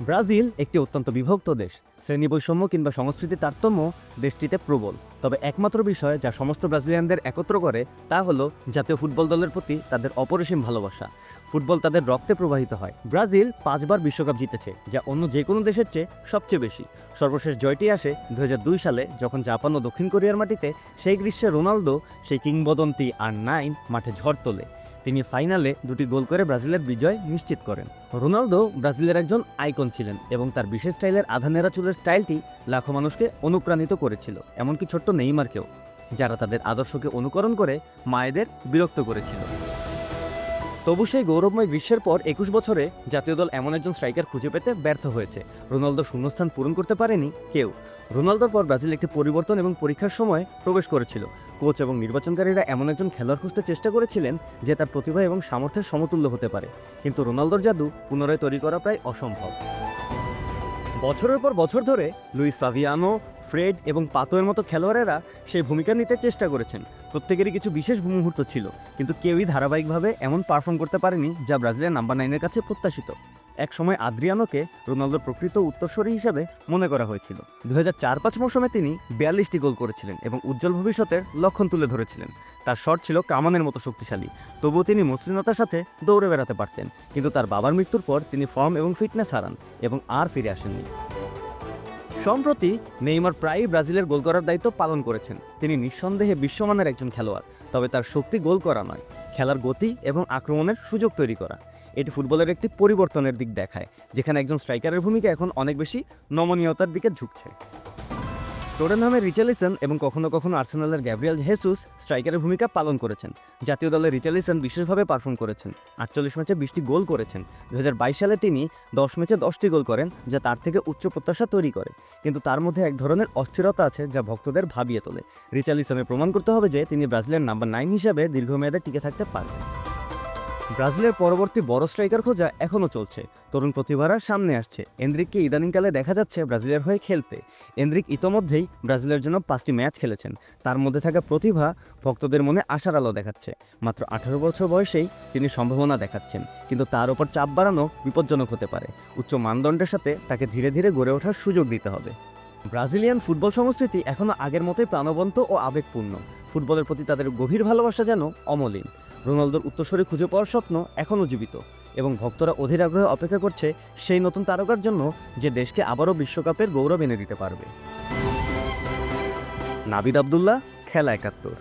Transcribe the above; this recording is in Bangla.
ব্রাজিল একটি অত্যন্ত বিভক্ত দেশ। শ্রেণি বৈষম্য কিংবা সংস্কৃতি তারতম্য দেশটিতে প্রবল। তবে একমাত্র বিষয় যা সমস্ত ব্রাজিলিয়ানদের একত্র করে, তা হলো জাতীয় ফুটবল দলের প্রতি তাদের অপরিসীম ভালোবাসা। ফুটবল তাদের রক্তে প্রবাহিত হয়। ব্রাজিল পাঁচবার বিশ্বকাপ জিতেছে, যা অন্য যে কোনো দেশের চেয়ে সবচেয়ে বেশি। সর্বশেষ জয়টি আসে দু হাজার দুই সালে, যখন জাপান ও দক্ষিণ কোরিয়ার মাটিতে সেই গ্রীষ্মে রোনালদো সেই কিংবদন্তি আর নাইন মাঠে ঝড় তোলে। তিনি ফাইনালে দুটি গোল করে ব্রাজিলের বিজয় নিশ্চিত করেন। রোনালদো ব্রাজিলের একজন আইকন ছিলেন এবং তার বিশেষ স্টাইলের আধানেরা চুলের স্টাইলটি লাখো মানুষকে অনুপ্রাণিত করেছিল, এমনকি ছোট্ট নেইমারকেও, যারা তাদের আদর্শকে অনুকরণ করে মায়েদের বিরক্ত করেছিল। তবু সেই গৌরবময় গ্রীষ্মের পর একুশ বছরে জাতীয় দল এমন একজন স্ট্রাইকার খুঁজে পেতে ব্যর্থ হয়েছে। রোনালদো শূন্যস্থান পূরণ করতে পারেনি কেউ। রোনালদোর পর ব্রাজিল একটি পরিবর্তন এবং পরীক্ষার সময় প্রবেশ করেছিল। কোচ এবং নির্বাচনকারীরা এমন একজন খেলোয়াড় খুঁজতে চেষ্টা করেছিলেন যে তার প্রতিভা এবং সামর্থ্যের সমতুল্য হতে পারে। কিন্তু রোনালদোর জাদু পুনরায় তৈরি করা প্রায় অসম্ভব। বছরের পর বছর ধরে লুইস ফাভিয়ানো ফ্রেড এবং পাতোয়ের মতো খেলোয়াড়েরা সেই ভূমিকা নিতে চেষ্টা করেছেন। প্রত্যেকেরই কিছু বিশেষ মুহূর্ত ছিল, কিন্তু কেউই ধারাবাহিকভাবে এমন পারফর্ম করতে পারেনি যা ব্রাজিলের নাম্বার নাইনের কাছে প্রত্যাশিত। এক সময় আদ্রিয়ানোকে রোনালদোর প্রকৃত উত্তরসূরি হিসেবে মনে করা হয়েছিল। দু হাজার চার পাঁচ মৌসুমে তিনি বিয়াল্লিশটি গোল করেছিলেন এবং উজ্জ্বল ভবিষ্যতের লক্ষণ তুলে ধরেছিলেন। তার শট ছিল কামানের মতো শক্তিশালী। তবুও তিনি মসৃণতার সাথে দৌড়ে বেড়াতে পারতেন, কিন্তু তার বাবার মৃত্যুর পর তিনি ফর্ম এবং ফিটনেস হারান এবং আর ফিরে আসেননি। সম্প্রতি নেইমার প্রায়ই ব্রাজিলের গোল করার দায়িত্ব পালন করেছেন। তিনি নিঃসন্দেহে বিশ্বমানের একজন খেলোয়াড়, তবে তার শক্তি গোল করা নয়। খেলার গতি এবং আক্রমণের সুযোগ তৈরি করা। এটি ফুটবলের একটি পরিবর্তনের দিক দেখায়, যেখানে একজন স্ট্রাইকারের ভূমিকা এখন অনেক বেশি নমনীয়তার দিকে ঝুঁকছে। টোটেনহামের রিচালিসন এবং কখনো কখনো আর্সেনালের গ্যাব্রিয়াল হেসুস স্ট্রাইকারের ভূমিকা পালন করেছেন। জাতীয় দলের রিচালিসন বিশেষভাবে পারফর্ম করেছেন। আটচল্লিশ ম্যাচে বিশটি গোল করেছেন। দু হাজার বাইশ সালে তিনি দশ ম্যাচে দশটি গোল করেন, যা তার থেকে উচ্চ প্রত্যাশা তৈরি করে। কিন্তু তার মধ্যে এক ধরনের অস্থিরতা আছে, যা ভক্তদের ভাবিয়ে তোলে। রিচালিসনে প্রমাণ করতে হবে যে, তিনি ব্রাজিলের নাম্বার নাইন হিসাবে দীর্ঘমেয়াদে টিকে থাকতে পারবেন। ব্রাজিলের পরবর্তী বড় স্ট্রাইকার খোঁজা এখনও চলছে। তরুণ প্রতিভারা সামনে আসছে। এন্দ্রিককে ইদানিংকালে দেখা যাচ্ছে ব্রাজিলের হয়ে খেলতে। এন্দ্রিক ইতোমধ্যেই ব্রাজিলের জন্য পাঁচটি ম্যাচ খেলেছেন। তার মধ্যে থাকা প্রতিভা ভক্তদের মনে আশার আলো দেখাচ্ছে। মাত্র আঠারো বছর বয়সেই তিনি সম্ভাবনা দেখাচ্ছেন। কিন্তু তার ওপর চাপ বাড়ানো বিপজ্জনক হতে পারে। উচ্চ মানদণ্ডের সাথে তাকে ধীরে ধীরে গড়ে ওঠার সুযোগ দিতে হবে। ব্রাজিলিয়ান ফুটবল সংস্কৃতি এখনও আগের মতোই প্রাণবন্ত ও আবেগপূর্ণ। ফুটবলের প্রতি তাদের গভীর ভালোবাসা যেন অমলিন। রোনালদোর উত্তরস্বরে খুঁজে পাওয়ার স্বপ্ন এখনও জীবিত এবং ভক্তরা অধীর আগ্রহে অপেক্ষা করছে সেই নতুন তারকার জন্য যে দেশকে আবারও বিশ্বকাপের গৌরব এনে দিতে পারবে। নাবিদ আবদুল্লাহ, খেলা একাত্তর।